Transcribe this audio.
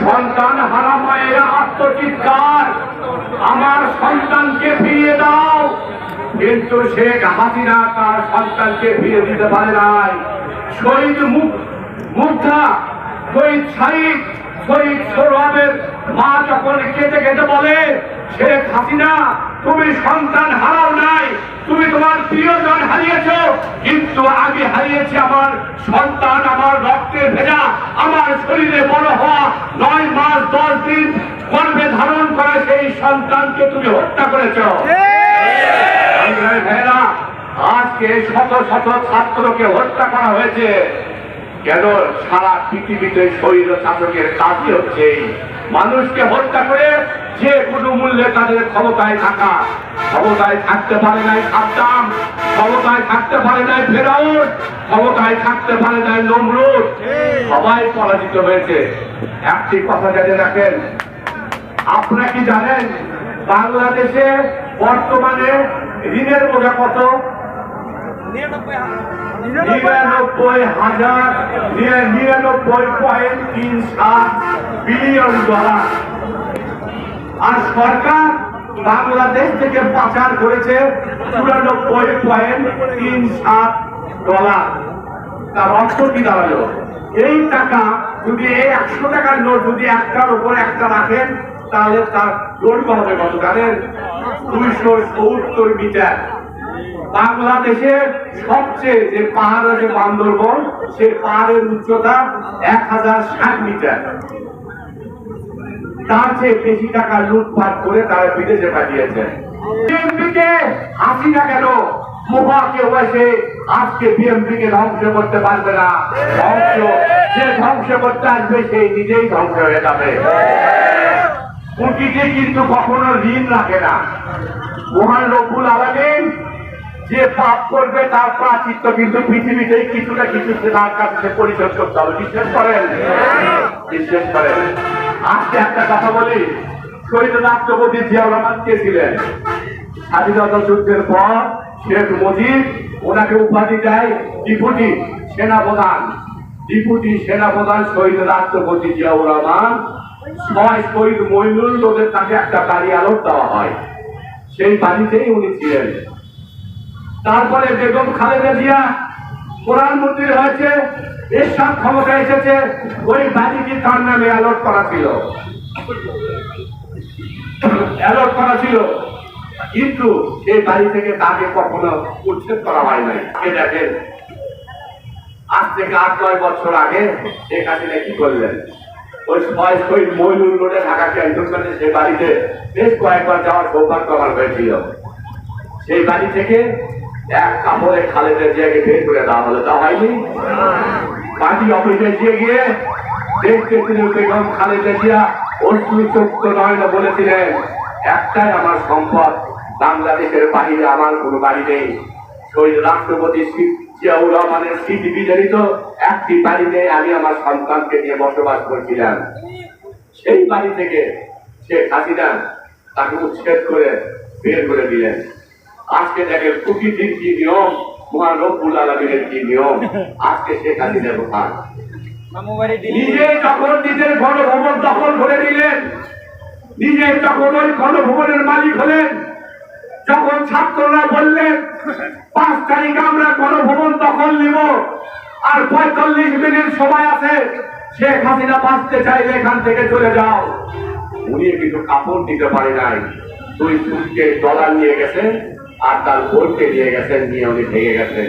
সন্তান হারা মায়ের আত্মচিৎকার। আমার সন্তানকে ফিরিয়ে দাও। কিন্তু শেখ হাসিনা তার সন্তানকে ফিরিয়ে দিতে পারে নাই। শহীদ মুগ্ধা, শহীদ শাহিদ, শহীদ সৌরভের মা যখন কেঁদে কেঁদে বলে, শেখ হাসিনা, তুমি সন্তান হারাও নাই। তুমি তোমার প্রিয়জন হারিয়েছো। কিন্তু আমি হারিয়েছি আমার সন্তান, আমার রক্তের ভেজা। আমার শরীরে বড় হওয়া নয় মাস, দশ দিন গর্ভে ধারণ করা সেই সন্তানকে তুমি হত্যা করেছ। ভাইরা আজকে শত শত ছাত্রকে হত্যা করা হয়েছে। কেন সারা পৃথিবীতে শরীর শাসকের কাজই হচ্ছে মানুষকে হত্যা করে যে কোনো মূল্যে তাদের ক্ষমতায় থাকা, ক্ষমতায় থাকতে পারে নাই সাদ্দাম ক্ষমতায় থাকতে পারে নাই ফেরাউন, ক্ষমতায় থাকতে পারে নাই নমরুদ। সবাই পরাজিত হয়েছে। একটি কথা জেনে রাখেন, আপনারা কি জানেন, বাংলাদেশে বর্তমানে ঋণের বোঝা কত? নিরানব্বই হাজার নিরা- নিরানব্বই পয়েন্ট তিন সাত বিলিয়ন ডলার। আর সরকার বাংলাদেশ থেকে পাচার করেছে চুরানব্বই পয়েন্ট তিন সাত ডলার। তার অর্থ কি দাঁড়াল? এই টাকা যদি এই একশো টাকার নোট যদি একটার উপর একটা রাখেন, তাহলে তার দৈর্ঘ্য হবে কত জানেন? দুইশো সত্তর মিটার। বাংলাদেশের সবচেয়ে যে পাহাড় আছে বান্দরবন সে পাহাড়ের উচ্চতা এক হাজার ষাট মিটার। তার চেয়ে বেশি টাকা লুটপাট করে তারা বিদেশে পাঠিয়েছে। কেন? মুখা কেউ এসে আজকে ধ্বংস করতে পারবে না। ধ্বংস, যে ধ্বংস করতে আসবে, সেই নিজেই ধ্বংস হয়ে যাবে। প্রকৃতি কিন্তু কখনো ঋণ রাখে না। মহান রব্বুল আলামিন যে পাপ করবে, তার প্রাচিত্য কিন্তু পৃথিবীতেই কিছু না কিছু তার কাছে পরিশোধ করতে হবে। বিশ্বাস করেন? বিশ্বাস করেন? আজকে একটা কথা বলি। শহীদ রাষ্ট্রপতি জিয়াউর রহমান কে ছিলেন? স্বাধীনতা যুদ্ধের পর শেখ মুজিব ওনাকে উপাধি দেয় ডিপুটি সেনাপ্রধান। ডিপুটি সেনাপ্রধান শহীদ রাষ্ট্রপতি জিয়াউর রহমান। ছয় শহীদ মইনুল রোডের তাকে একটা বাড়ি আলোক দেওয়া হয়। সেই বাড়িতেই উনি ছিলেন। তারপরে বেগম খালেদা জিয়া প্রধানমন্ত্রী হয়েছে। এরশাদ ক্ষমতা এসেছে, ওই বাড়িটি তার নামে অ্যালট করা ছিল। অ্যালট করা ছিল। কিন্তু সেই বাড়ি থেকে তাকে কখনো উচ্ছেদ করা হয় নাই। দেখেন, আজ থেকে আট, নয় বছর আগে শেখ হাসিনা কি করলেন? ওই ছয় শহীদ মইনুল রোডে ঢাকা ক্যান্টনমেন্টে সেই বাড়িতে বেশ কয়েকবার যাওয়ার সৌভাগ্য আমার হয়েছিল। সেই বাড়ি থেকে এক কাপড়ে খালেদের জিয়াকে বের করে দেওয়া হলো। তা হয়নি? পার্টি অফিসে গিয়ে গিয়ে দেখতে তিনি বেগম খালেদা জিয়া অশ্রুচক্ত নয়ন বলেছিলেন, একটাই আমার সম্পদ, বাংলাদেশের বাহিরে আমার কোনো বাড়ি নেই। শহীদ রাষ্ট্রপতি জিয়াউর রহমানের স্মৃতি বিজড়িত একটি বাড়িতে আমি আমার সন্তানকে নিয়ে বসবাস করছিলাম। সেই বাড়ি থেকে শেখ হাসিনা তাকে উচ্ছেদ করে বের করে দিলেন। আজকে দেখেন প্রকৃতির কি নিয়ম মহান রব্বুল আলমীর কি নিয়ম? আজকে শেখ হাসিনা কোথায় নিজে যখন নিজের গণভবন দখল করে নিলেন নিজে যখন ওই গণভবনের মালিক হলেন যখন ছাত্ররা বললেন পাঁচ তারিখ আমরা গণভবন দখল নিব আর পঁয়তাল্লিশ মিনিট সময় আছে শেখ হাসিনা বাঁচতে চাইলে এখান থেকে চলে যাও। উনি কিন্তু কাপড় দিতে পারে নাই। দুই সুটকে ডলার নিয়ে গেছেন আর তার ভোট পেরিয়ে গেছেন নিয়ে উনি ভেঙে গেছেন।